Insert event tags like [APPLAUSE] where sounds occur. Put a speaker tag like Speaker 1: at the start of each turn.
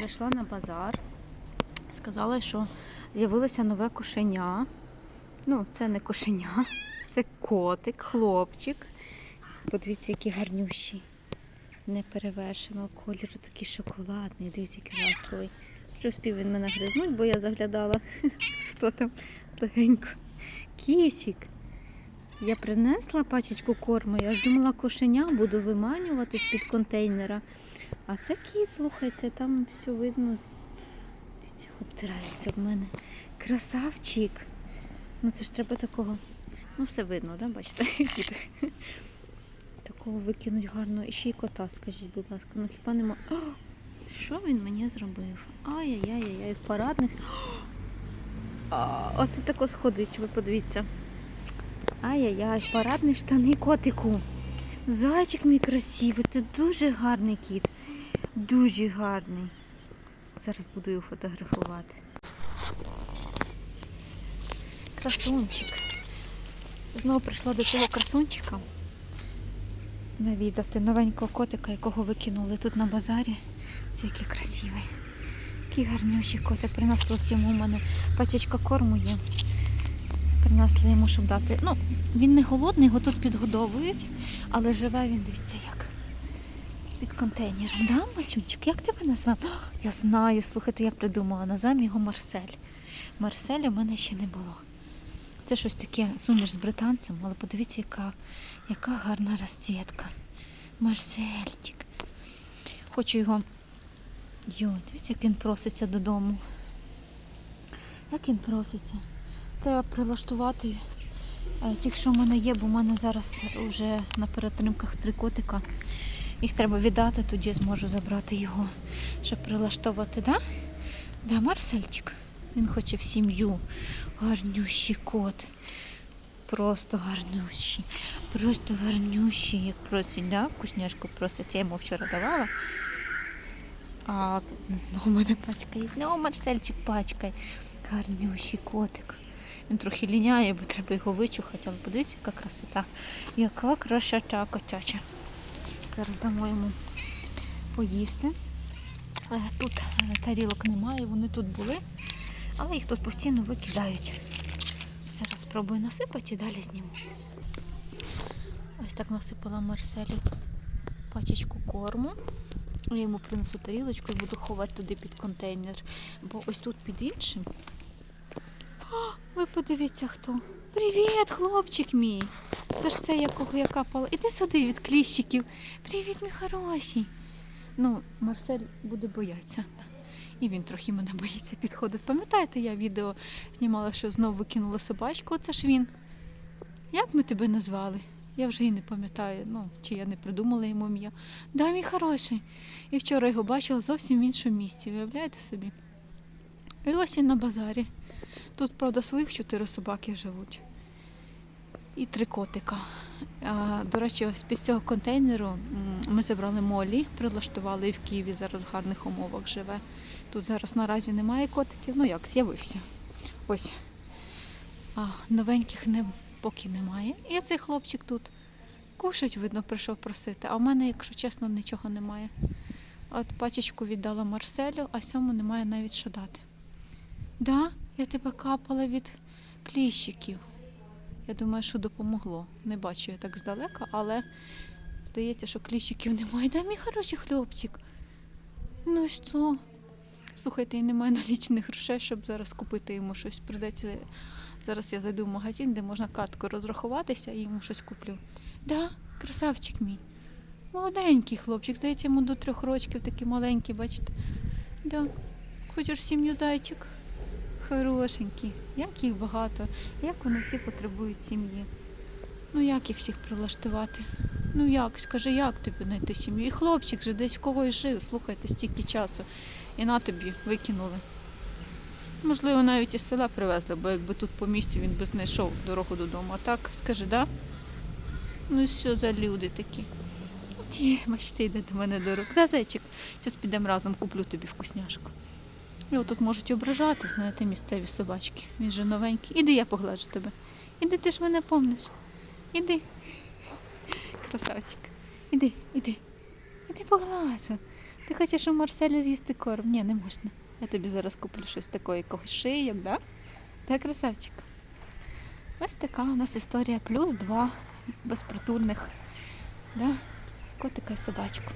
Speaker 1: Зайшла на базар. Сказала, що з'явилося нове кошеня. Ну, це не кошеня, [LAUGHS] це котик, хлопчик. Подивіться, який гарнющий. Неперевершеного кольору, такий шоколадний. Дивіться, який ласковий. Що спів він мене гризнуть, бо я заглядала, [LAUGHS] хто там легенько. Кісік. Я принесла пачечку корму, я ж думала, кошеня буду виманювати з-під контейнера. А це кіт, слухайте, там все видно. Дивіться, обтирається в мене. Красавчик. Ну це ж треба такого. Ну, все видно, да? бачите? [LAUGHS] Кіт. Такого викинуть гарно. І ще й кота, скажіть, будь ласка. Ну хіба нема. О, що він мені зробив? Ай-яй-яй-яй, парадних. Оце тако сходить, ви подивіться. Ай-яй-яй, парадні штани котику. Зайчик мій красивий, ти дуже гарний кіт. Дуже гарний. Зараз буду його фотографувати. Красунчик. Знову прийшла до цього красунчика. Навідати новенького котика, якого викинули тут на базарі. Це який красивий. Який гарнющий котик. Принесли йому у мене пачечка корму є. Принесли йому, щоб дати. Ну, він не голодний, його тут підгодовують, але живе він, дивіться, як. Під контейнером. Да, Масюнчик, як тебе назвемо? [GASPS] Я знаю, слухайте, я придумала. Назвемо його Марсель. Марселя в мене ще не було. Це щось таке суміш з британцем, але подивіться, яка, яка гарна розцвітка. Марсельчик. Хочу його. Йо, дивіться, як він проситься додому. Як він проситься. Треба прилаштувати е, тих, що в мене є, бо в мене зараз вже на перетримках три котика. Їх треба віддати, тоді зможу забрати його, щоб прилаштовувати, да? Да, Марсельчик. Він хоче в сім'ю. Гарнющий кот. Просто гарнющий. Просто гарнющий, як просить, да? Вкусняшку просить. Я йому вчора давала. А знову мене пачка є. Знову Марсельчик пачкає. Гарнющий котик. Він трохи ліняє, бо треба його вичухати, але подивіться, яка красота. Яка красота котяча. Зараз дамо йому поїсти. Е, Тут е, тарілок немає, вони тут були, але їх тут постійно викидають. Зараз спробую насипати і далі зніму. Ось так насипала Марселю пачечку корму. Я йому принесу тарілочку і буду ховати туди під контейнер. Бо ось тут під іншим. Ви подивіться хто. Привіт, хлопчик мій. Це ж це якого я капала. Іди сюди від кліщиків. Привіт, мій хороший. Ну, Марсель буде боятися. І він трохи мене боїться підходить. Пам'ятаєте, я відео знімала, що знову викинула собачку. Оце ж він. Як ми тебе назвали? Я вже і не пам'ятаю, ну, чи я не придумала йому ім'я. Да, мій хороший. І вчора його бачила зовсім в іншому місці, виявляєте собі? І ось він на базарі. Тут, правда, своїх чотири собаки живуть. І три котика. А, до речі, ось під цього контейнеру ми забрали молі, прилаштували і в Києві зараз в гарних умовах живе. Тут зараз наразі немає котиків, ну як, з'явився. Ось. А новеньких не, поки немає. І цей хлопчик тут. Кушать, видно, прийшов просити. А в мене, якщо чесно, нічого немає. От пачечку віддала Марселю, а цьому немає навіть що дати. Да, я тебе капала від кліщиків. Я думаю, що допомогло. Не бачу я так здалека, але здається, що кліщиків немає. Да, мій хороший хлопчик. Ну що? Слухайте, і немає налічних грошей, щоб зараз купити йому щось. Придеться. Зараз я зайду в магазин, де можна карткою розрахуватися і йому щось куплю. Да, красавчик мій. Молоденький хлопчик, здається, йому до трьох років такий маленький, бачите. Да. Хочеш сім'ю зайчик? Хорошенькі, як їх багато, як вони всі потребують сім'ї. Ну як їх всіх прилаштувати? Ну як, скажи, як тобі знайти сім'ю? І хлопчик же десь в когось жив, слухайте, стільки часу. І на тобі викинули. Можливо, навіть із села привезли, бо якби тут по місті він би знайшов дорогу додому. А так, скажи, да? Ну що за люди такі? Ті, бачите, йде до мене до рук. Да, зайчик, зараз підемо разом, куплю тобі вкусняшку. І отут можуть ображати, знаєте, місцеві собачки. Він же новенький. Іди, я погладжу тебе. Іди, ти ж мене помниш. Іди. Красавчик. Іди, іди. Іди поглажу. Ти хочеш у Марселі з'їсти корм? Ні, не можна. Я тобі зараз куплю щось такого, якогось шийок, да? Та красавчик. Ось така у нас історія. Плюс два безпритульних. Да? Котика і собачку.